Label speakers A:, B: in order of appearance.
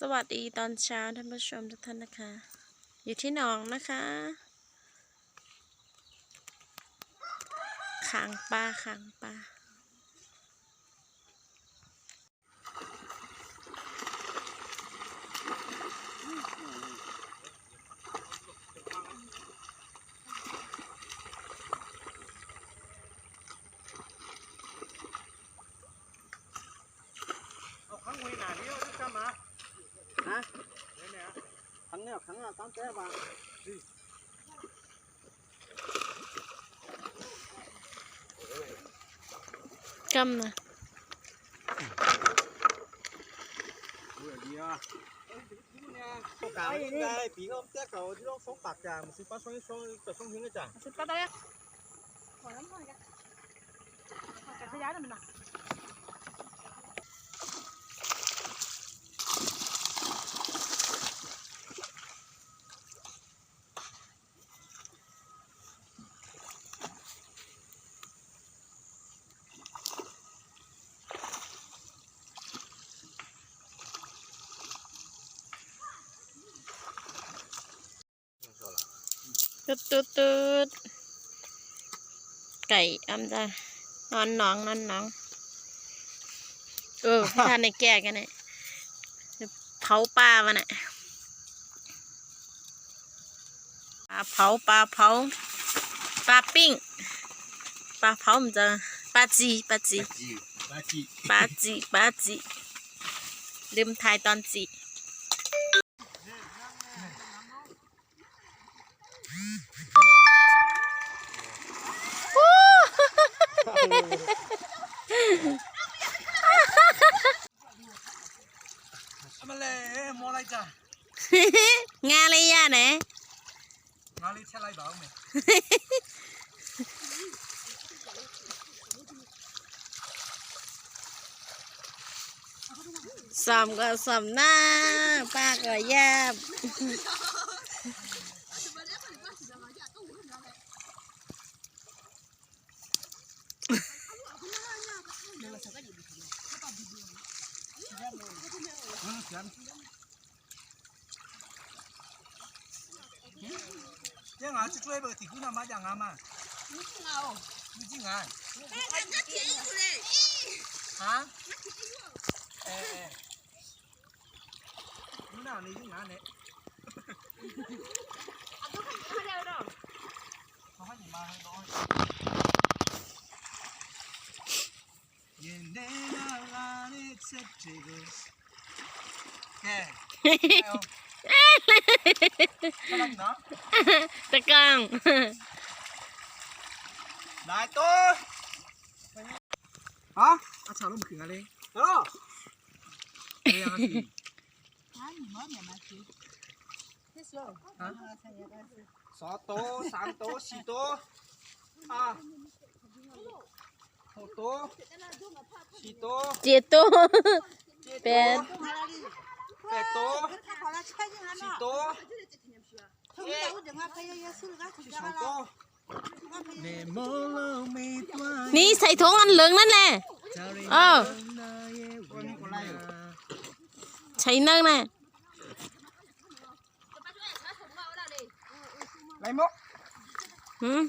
A: สวัสดีตอนเช้าท่านผู้ชมทุกท่านนะคะ อยู่ที่หนองนะคะขางปลาขางปลา
B: เอาขังไว้หนาเดียวจะกลับมา
C: ฮะ
B: เนี่ยเนี่ย
C: ขังเนี่ยขังอะตามแต่ว่า
A: กำนะ
B: เบื่อดีอะ
C: พวกกาไม่ได้ปีเขาเตี้ยเขาที่ต้องสองปากจางสิป้าสองสองแต่สองหิ้งก็จาง
D: สุดตาได้ขอน้ำหน่อยกันจักรยานน่ะมันน่ะ
A: ตุดตุดตุดไก่อำจ้ะนอนหนองนอนหนอง เออพี่ทานในแก่กันเนี่ยเผาปลามันน่ะปลาเผาปลาเผาปลาปิ้งปลาเผามันจะปลาจีปลาจี
B: จีบาจี
A: ปาจิปาจิลืมทายตอนจิ
B: เลยมอไรจ้ะ
A: งานอะไรย่ะเนี่ย
B: งาลิเชลัยบ้าง ไหม
A: สอมก็สอมหน้าป้าก็แยบ
B: อืมฉันยังไงจะช่วยเบอร์ที่คุณทำมาอย่างไงมาไม่จริงเอาไม่จริงไงฮะเออนี่น่านี่จริงไงเนี่ยเขาให้มาให้น้อยย็นเดนาลาเนเซตเกสแกกำลังเนาะ
A: ตะกัง
B: นายตัวฮะอาชาลุ่มขึงอะไรเออเรียกอะไร
D: อ่านี่มันเนี่ยมาสิเฮ้ยสู้
B: ฮะสองโตวสามโตวสี่โตวอะหกโตวสี่โตว
A: เจียตัว
B: เจ็ด
A: เป็
B: โตวนแปดโตวสี่โต วเอ๊ะสิบสองโตวเนโมโลมีตัว
A: นี่ใส่ถุงอันเหลืองนั่นแหละเออ
B: ตัวนี้คนไรอยู่
A: ใช้นั่งน่ะ
B: ไรมก
A: หืม